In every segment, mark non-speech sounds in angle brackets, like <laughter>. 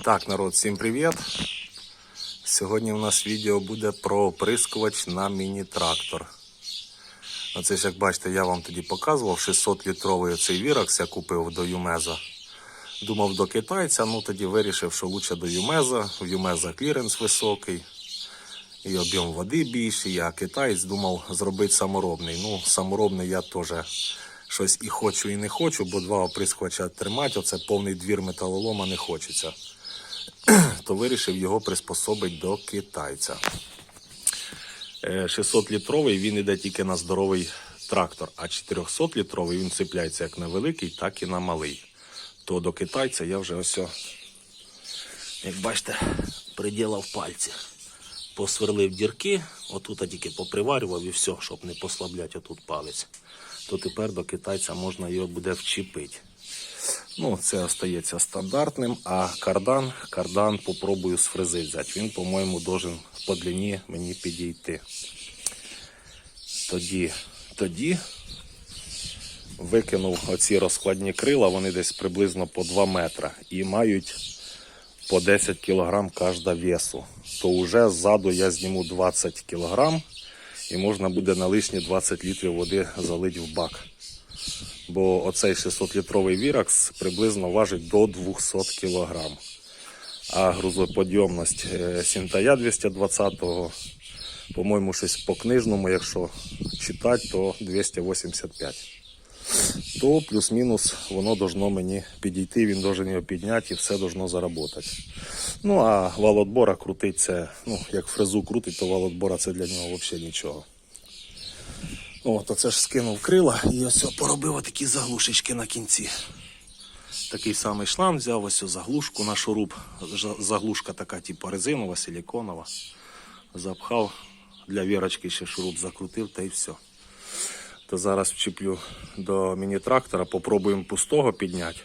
Так, народ, всім привіт! Сьогодні у нас відео буде про оприскувач на міні-трактор. Оце ж, як бачите, я вам тоді показував 600-літровий оцей віракс я купив до Юмеза. Думав до китайця, ну тоді вирішив, що лучше до Юмеза. В Юмеза кліренс високий, і об'єм води більший, а китаєць думав зробити саморобний. Ну, саморобний я теж щось і хочу, і не хочу, бо два оприскувача тримати, оце повний двір металолома не хочеться. <clears throat> То вирішив його приспособити до китайця. 600-літровий він йде тільки на здоровий трактор, а 400-літровий він цепляється як на великий, так і на малий. То до китайця я вже ось, як бачите, приділав пальці. Посверлив дірки, отут тільки поприварював і все, щоб не послабляти отут палець. То тепер до китайця можна його буде вчепити. Ну, це остається стандартним, а кардан, кардан попробую з фрези взяти. Він, по-моєму, должен по длині мені підійти. Тоді, тоді викинув оці розкладні крила, вони десь приблизно по 2 метри і мають по 10 кг кожна весу. То вже ззаду я зніму 20 кг і можна буде на лишні 20 літрів води залити в бак. Бо оцей 600-літровий віракс приблизно важить до 200 кг. А грузоподйомність е, Сінтая 220-го, по-моєму, щось по книжному, якщо читати, то 285. То плюс-мінус воно должно мені підійти, він должен його підняти і все должно заработати. Ну а вал отбора крутить ну, як фрезу крутить, то вал отбора це для нього взагалі нічого. О, то це ж скинув крила і ось поробив отакі заглушечки на кінці. Такий самий шланг взяв ось заглушку на шуруп. Заглушка така, типу резинова, силіконова. Запхав для вірочки ще шуруп закрутив та й все. То зараз вчеплю до міні-трактора, попробуємо пустого підняти,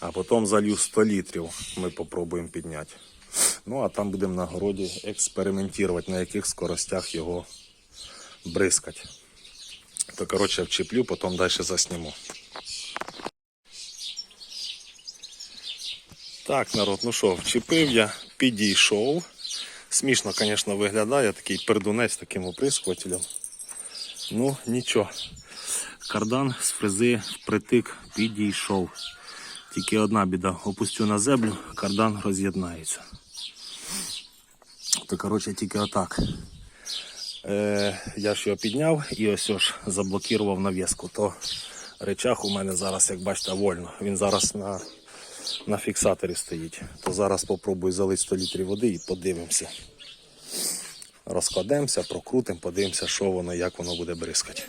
а потім залью 100 літрів. Ми попробуємо підняти. Ну а там будемо на городі експериментувати, на яких скоростях його бризкати. То, коротше, вчеплю, потім далі засніму. Так, народ, ну що, вчепив я, підійшов. Смішно, звісно, виглядає такий пердунець таким оприскувателем. Ну, нічого. Кардан з фрези впритик підійшов. Тільки одна біда. Опустю на землю, кардан роз'єднається. То, коротше, тільки отак. Е, я ж його підняв і ось ж заблокував нав'язку. То речах у мене зараз, як бачите, вольно. Він зараз на, на фіксаторі стоїть. То зараз спробую залити 100 літрів води і подивимося. Розкладемося, прокрутимо, подивимося, що воно, як воно буде бризкати.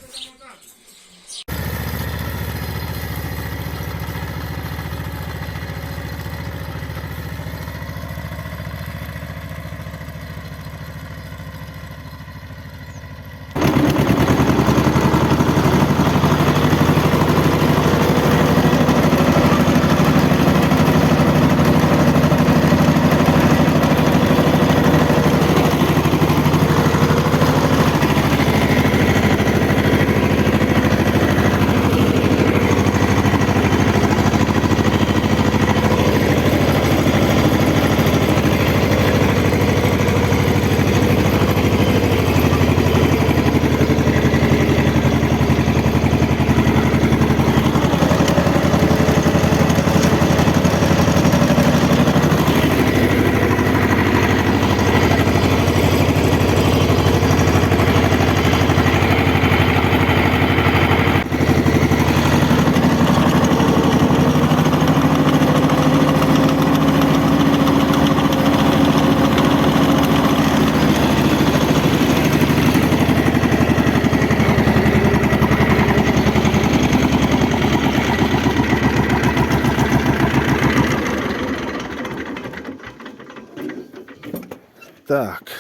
Так.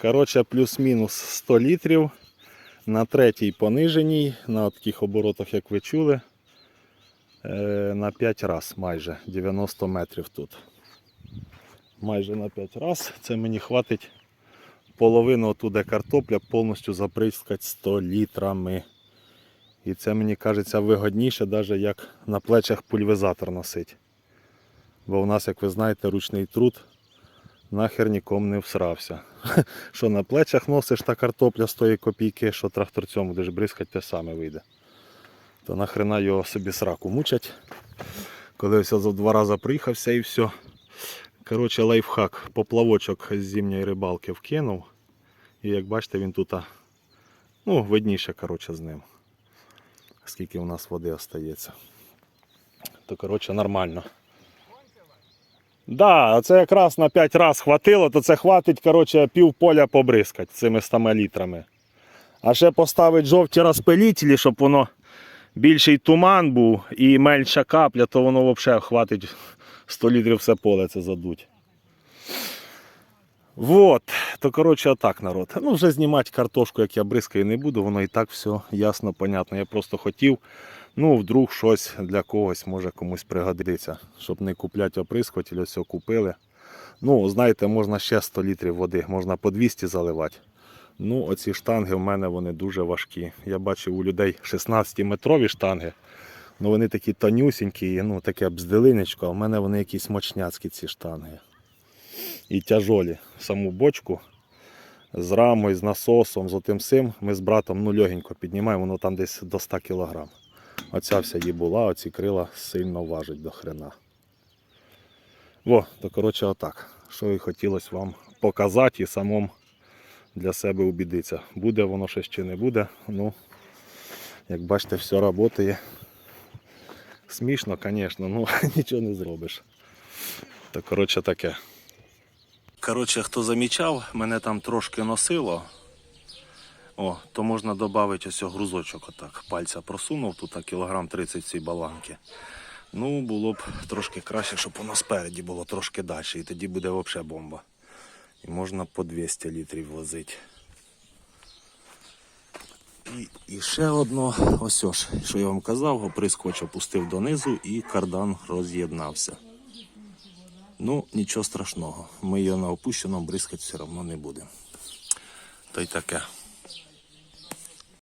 Коротше, плюс-мінус 100 літрів. На третій пониженій, на таких оборотах, як ви чули, е, на 5 раз майже 90 метрів тут. Майже на 5 раз. Це мені хватить половину туди картопля повністю заприскати 100 літрами. І це мені кажеться вигодніше, навіть як на плечах пульверизатор носить. Бо у нас, як ви знаєте, ручний труд нахер нікому не всрався. <laughs> Що на плечах носиш та картопля з тої копійки, що тракторцем будеш бризкати, те саме вийде. То нахрена його собі сраку мучать. Коли все за два рази приїхався і все. Коротше, лайфхак. Поплавочок з зимньої рибалки вкинув. І як бачите, він тут ну, видніше коротше, з ним. Скільки у нас води остається. То коротше нормально. Да, це якраз на 5 разів хватило, то це хватить коротше, пів поля побризкати цими 100 літрами. А ще поставити жовті розпилітелі, щоб воно більший туман був і менша капля, то воно взагалі хватить 100 літрів все поле це задуть. Вот, то коротше отак народ. Ну вже знімати картошку, як я бризкаю, не буду, воно і так все ясно, понятно. Я просто хотів, ну вдруг щось для когось може комусь пригодиться, щоб не купляти оприскуватель, ось купили. Ну, знаєте, можна ще 100 літрів води, можна по 200 заливати. Ну, оці штанги в мене вони дуже важкі. Я бачив у людей 16-метрові штанги. Ну вони такі тонюсінькі, ну таке бздилинечко, а в мене вони якісь мочняцькі ці штанги. І тяжолі. Саму бочку з рамою, з насосом, з отим сим ми з братом ну, легенько піднімаємо, воно там десь до 100 кг. Оця вся її була, оці крила сильно важать до хрена. Во, то коротше отак. Що і хотілося вам показати і самому для себе убідитися. Буде воно ще чи не буде. Ну, як бачите, все працює. Смішно, звісно, ну <laughs> нічого не зробиш. То коротше таке. Коротше, хто замічав, мене там трошки носило. О, то можна додати ось грузочок отак. Пальця просунув, тут кілограм 30 цієї баланки. Ну, було б трошки краще, щоб воно спереді було трошки далі. І тоді буде взагалі бомба. І можна по 200 літрів возити. І, і ще одно, ось ось, що я вам казав, оприскувач опустив донизу і кардан роз'єднався. Ну, нічого страшного. Ми його на опущеному бризкати все одно не будемо. Та й таке.